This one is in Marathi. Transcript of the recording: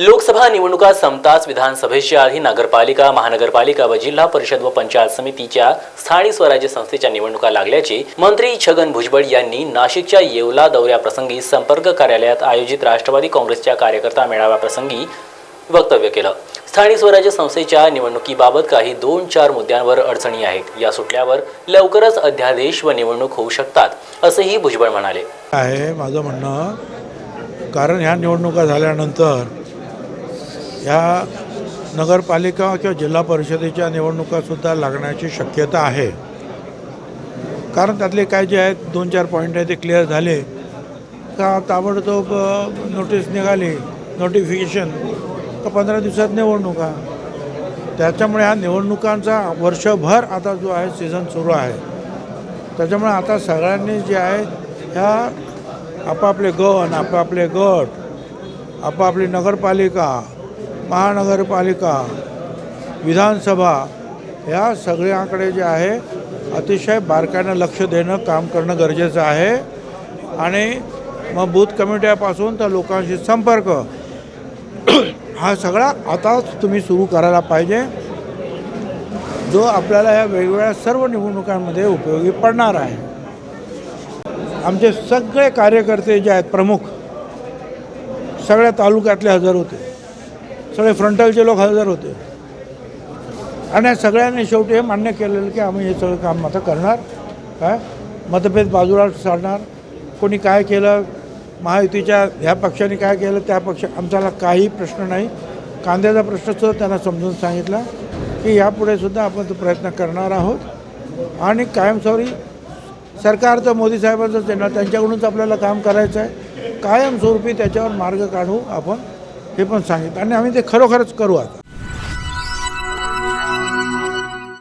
लोकसभा निवडणुका संपताच विधानसभेच्या आधी नगरपालिका महानगरपालिका व जिल्हा परिषद व पंचायत समितीच्या स्थानिक स्वराज्य संस्थेच्या निवडणुका लागल्याचे मंत्री छगन भुजबळ यांनी नाशिकच्या येवला दौऱ्याप्रसंगी संपर्क कार्यालयात आयोजित राष्ट्रवादी काँग्रेसच्या कार्यकर्ता मेळाव्याप्रसंगी वक्तव्य केलं. स्थानिक स्वराज्य संस्थेच्या निवडणुकीबाबत काही दोन चार मुद्द्यांवर अडचणी आहेत. या सुटल्यावर लवकरच अध्यादेश व निवडणूक होऊ शकतात असेही भुजबळ म्हणाले. आहे माझं म्हणणं. कारण ह्या निवडणुका झाल्यानंतर ह्या नगरपालिका किंवा जिल्हा परिषदेच्या निवडणुकासुद्धा लागण्याची शक्यता आहे. कारण त्यातले काय जे आहेत दोन चार पॉईंट आहे ते क्लिअर झाले. का ताबडतोब नोटीस निघाली नोटिफिकेशन का पंधरा दिवसात निवडणुका. त्याच्यामुळे ह्या निवडणुकांचा वर्षभर आता जो आहे सीझन सुरू आहे. त्याच्यामुळे आता सगळ्यांनी जे आहे ह्या आपापले गण आपापले गट आपापली नगरपालिका महानगरपालिका विधानसभा ह्या सगळ्याकडे जे आहे अतिशय बारकाईनं लक्ष देणं काम करणं गरजेचं आहे. आणि मग बूथ कमिट्यापासून तर लोकांशी संपर्क. हा सगळा आताच तुम्ही सुरू करायला पाहिजे. जो आपल्याला या वेगवेगळ्या सर्व निवडणुकांमध्ये उपयोगी पडणार आहे. आमचे सगळे कार्यकर्ते जे आहेत प्रमुख सगळ्या तालुक्यातले हजर होते. सगळे फ्रंटलचे लोक हजर होते. आणि सगळ्यांनी शेवटी हे मान्य केलेलं की आम्ही हे सगळं काम आता करणार. काय मतभेद बाजूला सारणार कोणी काय केलं? महायुतीच्या ह्या पक्षाने काय केलं? त्या पक्ष आमच्याला काही प्रश्न नाही. कांद्याचा प्रश्नसुद्धा त्यांना समजून सांगितला की यापुढे सुद्धा आपण तो प्रयत्न करणार आहोत. आणि कायमस्वरी सरकार तर मोदी साहेबांचंच येणार त्यांच्याकडूनच आपल्याला काम करायचं आहे. कायमस्वरूपी त्याच्यावर मार्ग काढू आपण. हे पण सांगितलं. आणि आम्ही ते खरोखरच करू आता.